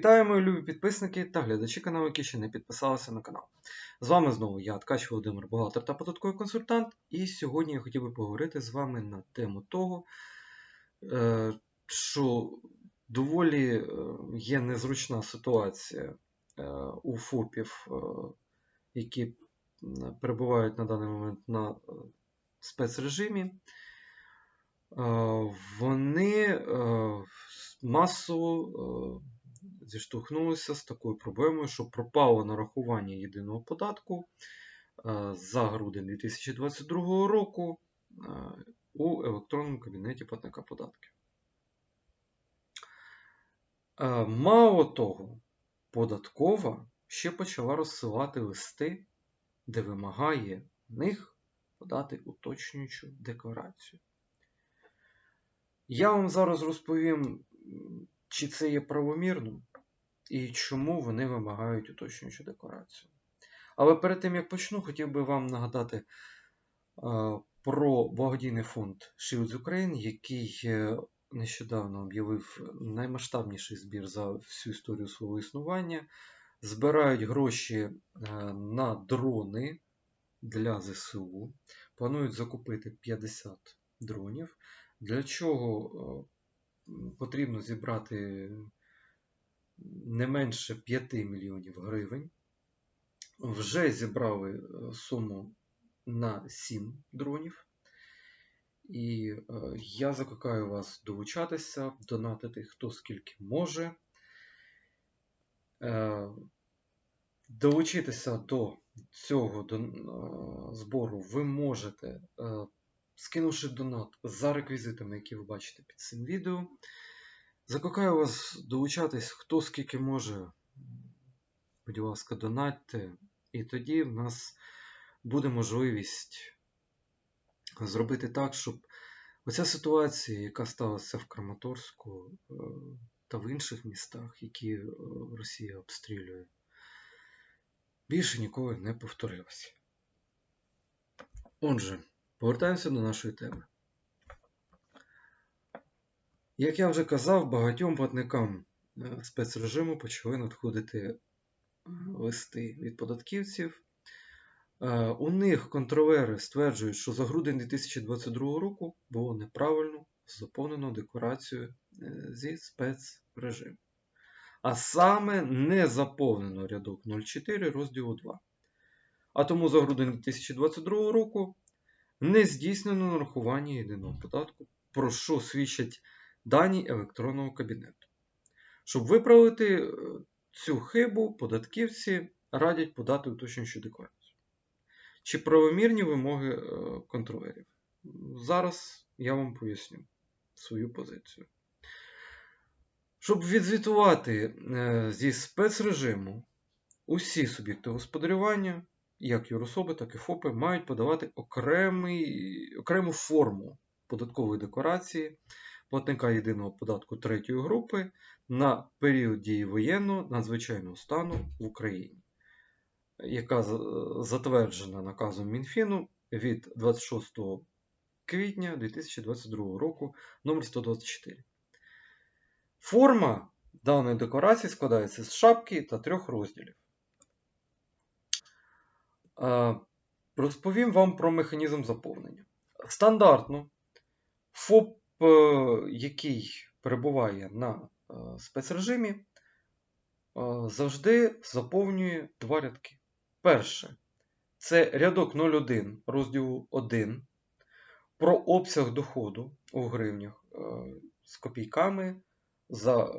Вітаю, мої любі підписники та глядачі каналу, які ще не підписалися на канал. З вами знову я, Ткач Володимир, бухгалтер та податковий консультант. І сьогодні я хотів би поговорити з вами на тему того, е, що доволі е, є незручна ситуація е, у ФОПів, які перебувають на даний момент на спецрежимі. Вони масово зіштовхнулися з такою проблемою, що пропало нарахування єдиного податку е, за грудень 2022 року е, у електронному кабінеті платника податків. Е, Мало того, податкова ще почала розсилати листи, де вимагає них подати уточнюючу декларацію. Я вам зараз розповім, чи це є правомірно і чому вони вимагають уточнюючу декларацію. Але перед тим як почну, хотів би вам нагадати е, про благодійний фонд Shields Ukraine, який е, нещодавно об'явив наймасштабніший збір за всю історію свого існування. Збирають гроші е, на дрони для ЗСУ. Планують закупити 50 дронів. Для чого потрібно зібрати не менше 5 мільйонів гривень. Вже зібрали е, суму на 7 дронів. І е, я закликаю вас долучатися, донатити хто скільки може. Е, Долучитися до цього збору ви можете, скинувши донат за реквізитами, які ви бачите під цим відео. Закликаю вас долучатись хто скільки може. Будь ласка, донатьте. І тоді в нас буде можливість зробити так, щоб оця ситуація, яка сталася в Краматорську е, та в інших містах, які е, Росія обстрілює, більше ніколи не повторилася. Отже, повертаємося до нашої теми. Як я вже казав, багатьом платникам е, спецрежиму почали надходити листи від податківців. Е, У них контролери стверджують, що за грудень 2022 року було неправильно заповнено декларацію е, зі спецрежиму. А саме не заповнено рядок 04 розділу 2. А тому за грудень 2022 року не здійснено нарахування єдиного податку, про що свідчать дані електронного кабінету. Щоб виправити е, цю хибу, податківці радять подати уточнюючу декларацію. Чи правомірні вимоги е, контролерів? Зараз я вам поясню свою позицію. Щоб відзвітувати е, зі спецрежиму, усі суб'єкти господарювання, як юрособи, так і ФОПи, мають подавати окремий, окрему форму податкової декларації платника єдиного податку третьої групи на період дії воєнного надзвичайного стану в Україні, яка затверджена наказом Мінфіну від 26 квітня 2022 року номер 124. Форма даної декларації складається з шапки та трьох розділів. Розповім вам про механізм заповнення. Стандартно ФОП, який перебуває на е, спецрежимі, е, завжди заповнює два рядки. Перше це рядок 01 розділу 1 про обсяг доходу у гривнях е, з копійками за е,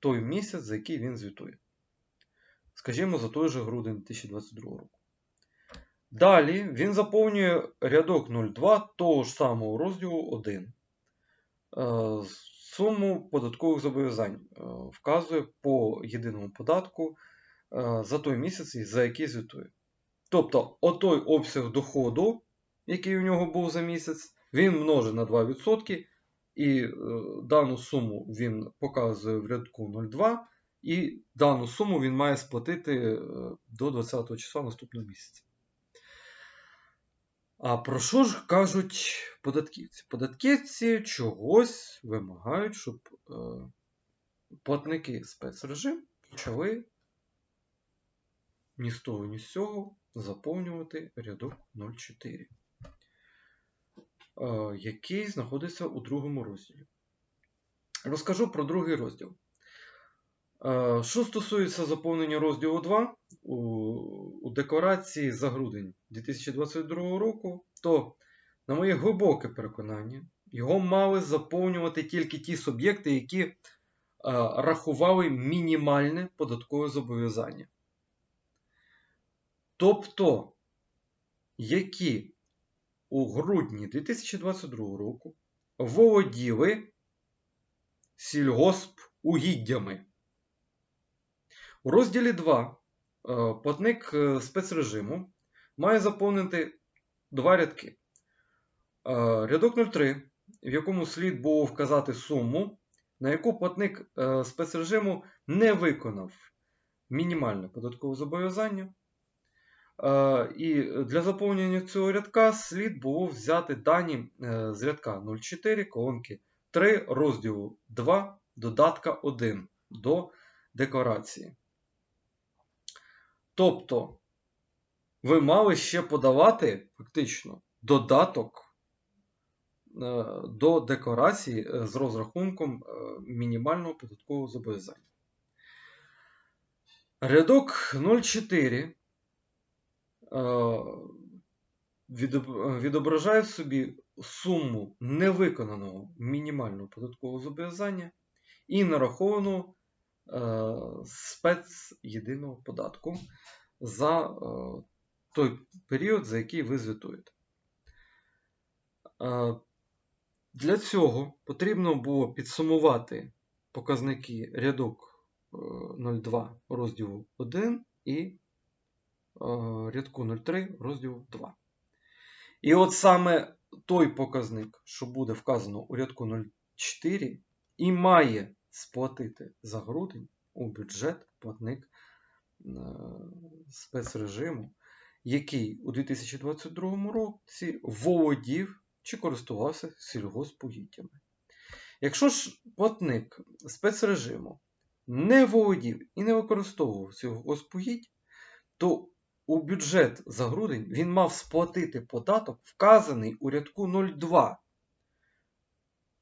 той місяць, за який він звітує. Скажімо, за той же грудень 2022 року. Далі він заповнює рядок 02 того ж самого розділу 1. Е, Суму податкових зобов'язань е, вказує по єдиному податку е, за той місяць, за який звітує. Тобто, отой обсяг доходу, який у нього був за місяць, він множить на 2%, і дану суму він показує в рядку 02, і дану суму він має сплатити до 20 числа наступного місяця. А про що ж кажуть податківці? Податківці чогось вимагають, щоб е, платники спецрежим почали ні з того, ні з цього заповнювати рядок 04, е, який знаходиться у другому розділі. Розкажу про другий розділ. Е, Що стосується заповнення розділу 2 у, у декларації за грудень 2022 року, то, на моє глибоке переконання, його мали заповнювати тільки ті суб'єкти, які е, рахували мінімальне податкове зобов'язання. Тобто, які у грудні 2022 року володіли сільгосп угіддями. У розділі 2 е, платник е, спецрежиму має заповнити два рядки. Е, Рядок 03, в якому слід було вказати суму, на яку платник спецрежиму не виконав мінімальне податкове зобов'язання. І для заповнення цього рядка слід було взяти дані з рядка 04 колонки 3 розділу 2 додатка 1 до декларації. Тобто, ви мали ще подавати фактично додаток е, до декларації е, з розрахунком е, мінімального податкового зобов'язання. Рядок 04 е, відображає в собі суму невиконаного мінімального податкового зобов'язання і нараховану е, спец єдиного податку за е, той період, за який ви звітуєте. Е, Для цього потрібно було підсумувати показники рядок е, 02 розділу 1 і рядку 03 розділу 2. І от саме той показник, що буде вказано у рядку 04, і має сплатити за грудень у бюджет платник е, спецрежиму, який у 2022 році володів чи користувався сільгоспугіддями. Якщо ж платник спецрежиму не володів і не використовував сільгоспугідь, то у бюджет за грудень він мав сплатити податок, вказаний у рядку 02.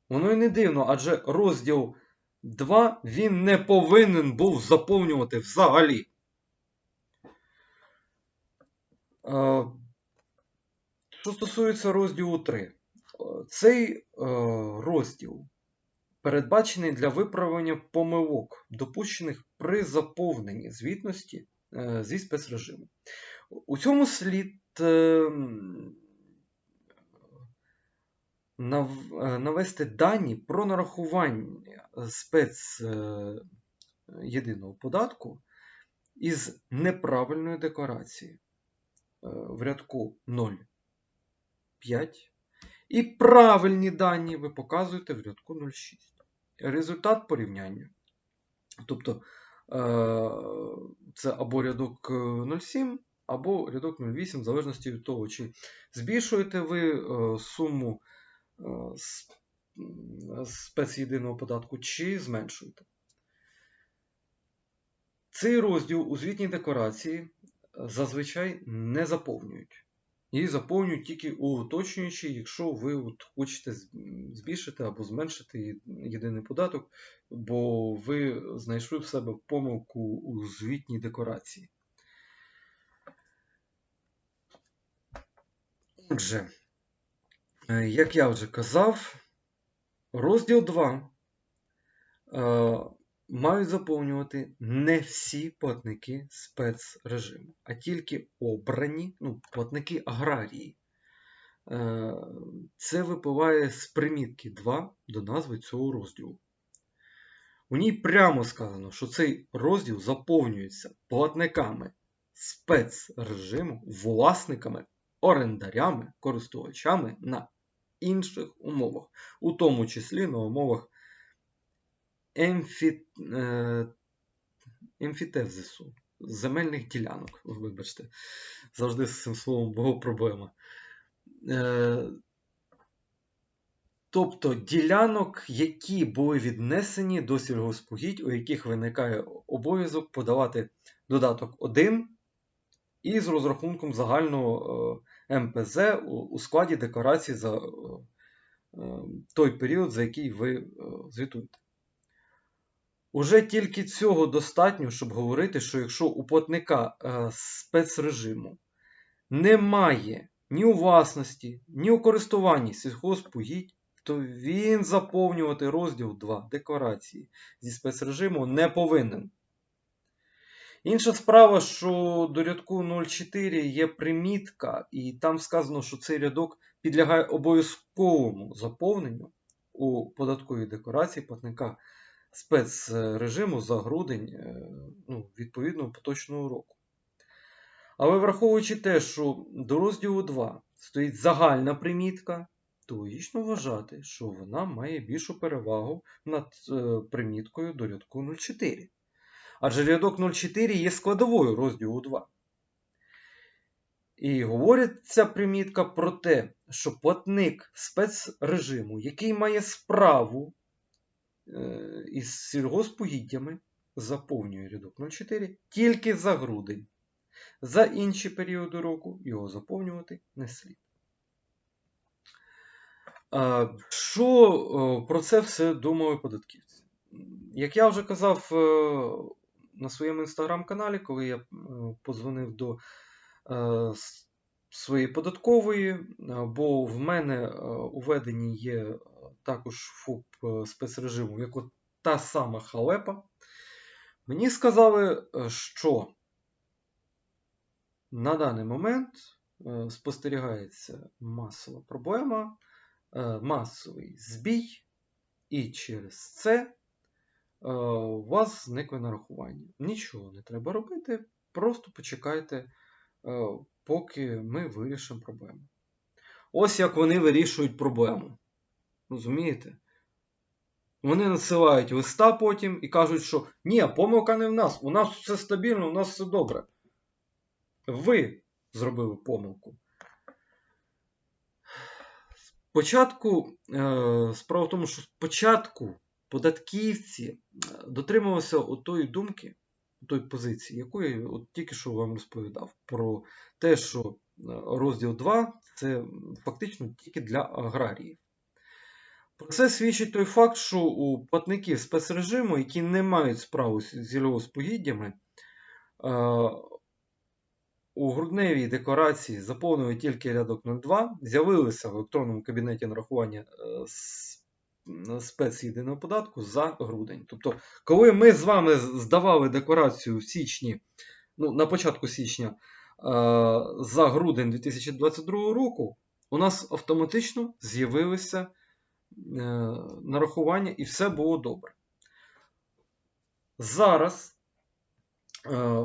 Воно й не дивно, адже розділ 2 він не повинен був заповнювати взагалі. Е, Що стосується розділу 3, е, цей е, розділ передбачений для виправлення помилок, допущених при заповненні звітності зі спецрежиму. У цьому слід е, нав- е, навести дані про нарахування спец е, єдиного податку із неправильної декларації е, в рядку 0,5 і правильні дані ви показуєте в рядку 0,6. Результат порівняння. Тобто е, це або рядок е, 0,7, або рядок 0,8, в залежності від того, чи збільшуєте ви е, суму е, спецєдиного податку, чи зменшуєте. Цей розділ у звітній декларації е, зазвичай не заповнюють. Її заповнюють тільки уточнюючи, якщо ви от хочете збільшити або зменшити єдиний податок, бо ви знайшли в себе помилку у звітній декларації. Отже, е, як я вже казав, розділ 2 е, мають заповнювати не всі платники спецрежиму, а тільки обрані ну, платники аграрії. Е, Це випливає з примітки 2 до назви цього розділу. У ній прямо сказано, що цей розділ заповнюється платниками спецрежиму, власниками, орендарями, користувачами на інших умовах, у тому числі на умовах е, емфітезису, земельних ділянок. Вибачте, завжди з цим словом була проблема. Е, тобто ділянок, які були віднесені до сільгоспугідь, у яких виникає обов'язок подавати додаток 1 із розрахунком загального е, МПЗ у, складі декларації за е, е, той період, за який ви звітуєте. Уже тільки цього достатньо, щоб говорити, що якщо у платника спецрежиму немає ні у власності, ні у користуванні сільхозпугідь, то він заповнювати розділ 2 декларації зі спецрежиму не повинен. Інша справа, що до рядку 04 є примітка, і там сказано, що цей рядок підлягає обов'язковому заповненню у податковій декларації платника спецрежиму за грудень е, ну, відповідного поточного року. Але враховуючи те, що до розділу 2 стоїть загальна примітка, то логічно вважати, що вона має більшу перевагу над е, приміткою до рядку 04. Адже рядок 04 є складовою розділу 2. І говорить ця примітка про те, що платник спецрежиму, який має справу е, із сільгоспугіддями, заповнює рядок 04 тільки за грудень. За інші періоди року його заповнювати не слід. Що е, про це все думали податківці? Як я вже казав е, на своєму інстаграм-каналі, коли я е, позвонив до с- своєї податкової, е, бо в мене е, у веденні є е, також ФОП е, спецрежиму, як от та сама халепа, мені сказали, е, що на даний момент е, спостерігається масова проблема, е, масовий збій, і через це е, у вас зникли нарахування. Нічого не треба робити, просто почекайте, е, поки ми вирішимо проблему. Ось як вони вирішують проблему. Розумієте? Вони надсилають листа потім і кажуть, що ні, помилка не в нас, у нас все стабільно, у нас все добре. Ви зробили помилку. Спочатку, е, справа в тому, що спочатку податківці е, дотримувалися отої думки, тої позиції, яку я от тільки що вам розповідав, про те, що е, розділ 2 це фактично тільки для аграріїв. Про це свідчить той факт, що у платників спецрежиму, які не мають справу з сільгоспугіддями, е, у грудневій декларації заповнили тільки рядок 02, з'явилися в електронному кабінеті нарахування спецєдиного податку за грудень. Тобто, коли ми з вами здавали декларацію в січні, ну, на початку січня е, за грудень 2022 року, у нас автоматично з'явилися е, нарахування і все було добре. Зараз е,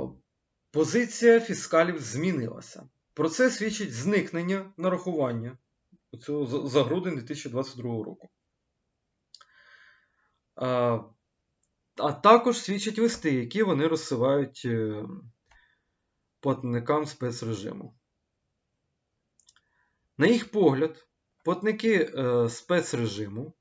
позиція фіскалів змінилася. Про це свідчить зникнення нарахування за грудень 2022 року. А, також свідчать листи, які вони розсилають е, платникам спецрежиму. На їх погляд, платники е, спецрежиму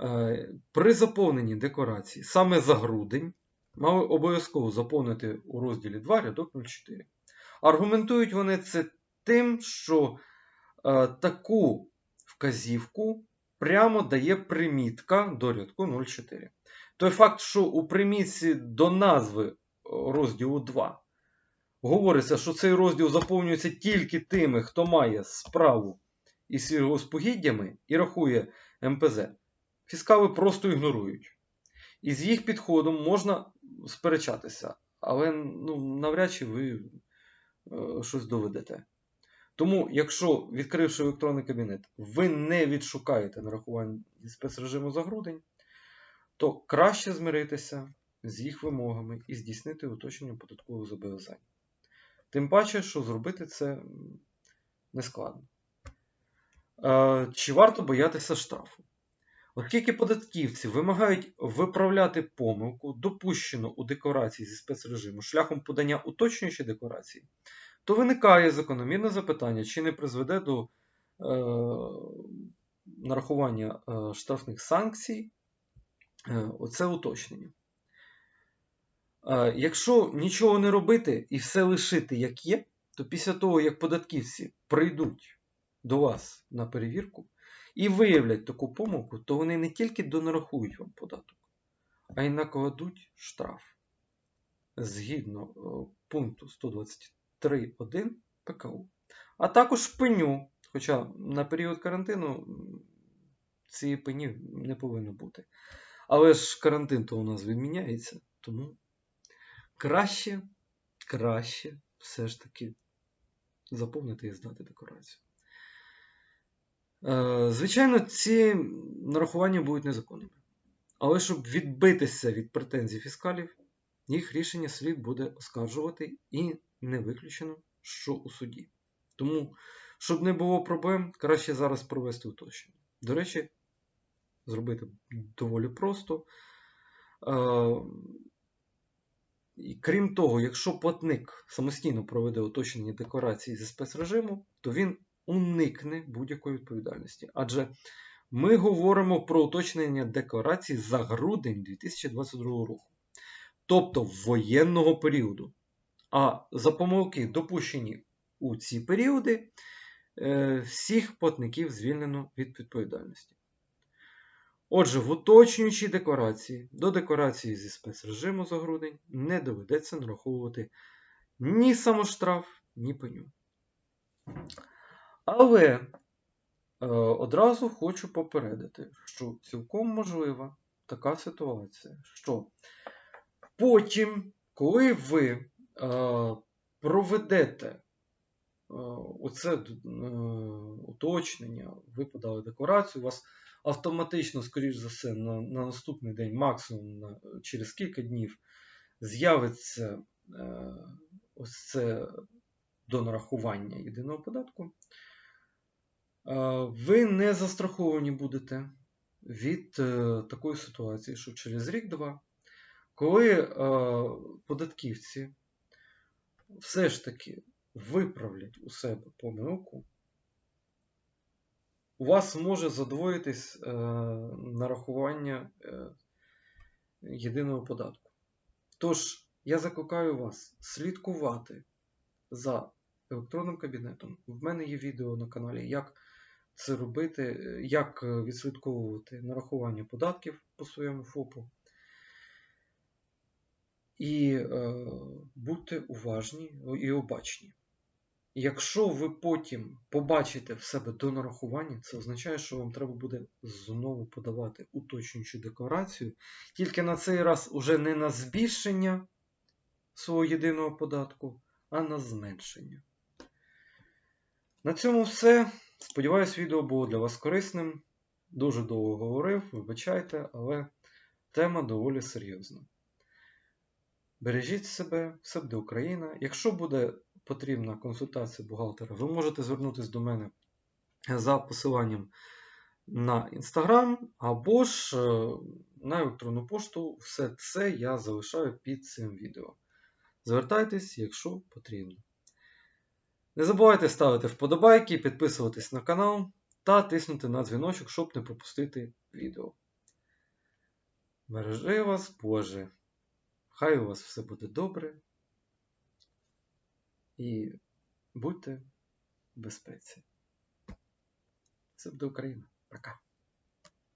е, при заповненні декларації саме за грудень мали обов'язково заповнити у розділі 2 рядок 04. Аргументують вони це тим, що таку вказівку прямо дає примітка до рядку 04. Той факт, що у примітці до назви е, розділу 2 говориться, що цей розділ заповнюється тільки тими, хто має справу із сільгоспугіддями і рахує МПЗ, фіскали просто ігнорують. І з їх підходом можна сперечатися, але ну, навряд чи ви е, щось доведете. Тому, якщо, відкривши електронний кабінет, ви не відшукаєте нарахування спецрежиму за грудень, то краще змиритися з їх вимогами і здійснити уточнення податкових зобов'язань. Тим паче, що зробити це нескладно. Е, Чи варто боятися штрафу? Оскільки податківці вимагають виправляти помилку, допущену у декларації зі спецрежиму шляхом подання уточнюючої декларації, то виникає закономірне запитання, чи не призведе до е, нарахування е, штрафних санкцій е, оце уточнення. Е, якщо нічого не робити і все лишити як є, то після того, як податківці прийдуть до вас на перевірку і виявлять таку помилку, то вони не тільки донарахують вам податок, а й накладуть штраф згідно е, пункту 120. 3.1 ПКУ. А також пеню. Хоча на період карантину цієї пені не повинно бути. Але ж карантин то у нас відміняється, тому краще, краще все ж таки заповнити і здати декорацію. Е, звичайно, ці нарахування будуть незаконними. Але щоб відбитися від претензій фіскалів, їх рішення слід буде оскаржувати і не виключено, що у суді. Тому, щоб не було проблем, краще зараз провести уточнення. До речі, зробити доволі просто. Е, І крім того, якщо платник самостійно проведе уточнення декларації зі спецрежиму, то він уникне будь-якої відповідальності. Адже ми говоримо про уточнення декларації за грудень 2022 року, тобто воєнного періоду. А за помилки, допущені у ці періоди, е, всіх платників звільнено від відповідальності. Отже, в уточнюючій декларації до декларації зі спецрежиму за грудень не доведеться нараховувати ні самоштраф, ні пеню. Але е, одразу хочу попередити, що цілком можлива така ситуація, що потім, коли ви проведете е, оце е, уточнення, ви подали декларацію, у вас автоматично, скоріш за все, на, на наступний день, максимум на, через кілька днів, з'явиться е, ось це до нарахування єдиного податку. Е, ви не застраховані будете від е, такої ситуації, що через рік-два, коли е, податківці все ж таки виправлять у себе помилку, у вас може задвоїтись е, нарахування е, єдиного податку. Тож, я закликаю вас слідкувати за електронним кабінетом. В мене є відео на каналі, як це робити, е, як е, відслідковувати нарахування податків по своєму ФОПу. І е, будьте уважні і обачні. Якщо ви потім побачите в себе до нарахування, це означає, що вам треба буде знову подавати уточнюючу декларацію, тільки на цей раз уже не на збільшення свого єдиного податку, а на зменшення. На цьому все. Сподіваюсь, відео було для вас корисним. Дуже довго говорив, вибачайте, але тема доволі серйозна. Бережіть себе, все буде Україна. Якщо буде потрібна консультація бухгалтера, ви можете звернутися до мене за посиланням на Instagram або ж е, на електронну пошту. Все це я залишаю під цим відео. Звертайтесь, якщо потрібно. Не забувайте ставити вподобайки, підписуватись на канал та тиснути на дзвіночок, щоб не пропустити відео. Бережи вас, Боже! Хай у вас все буде добре. І будьте в безпеці. Це буде Україна. Пока.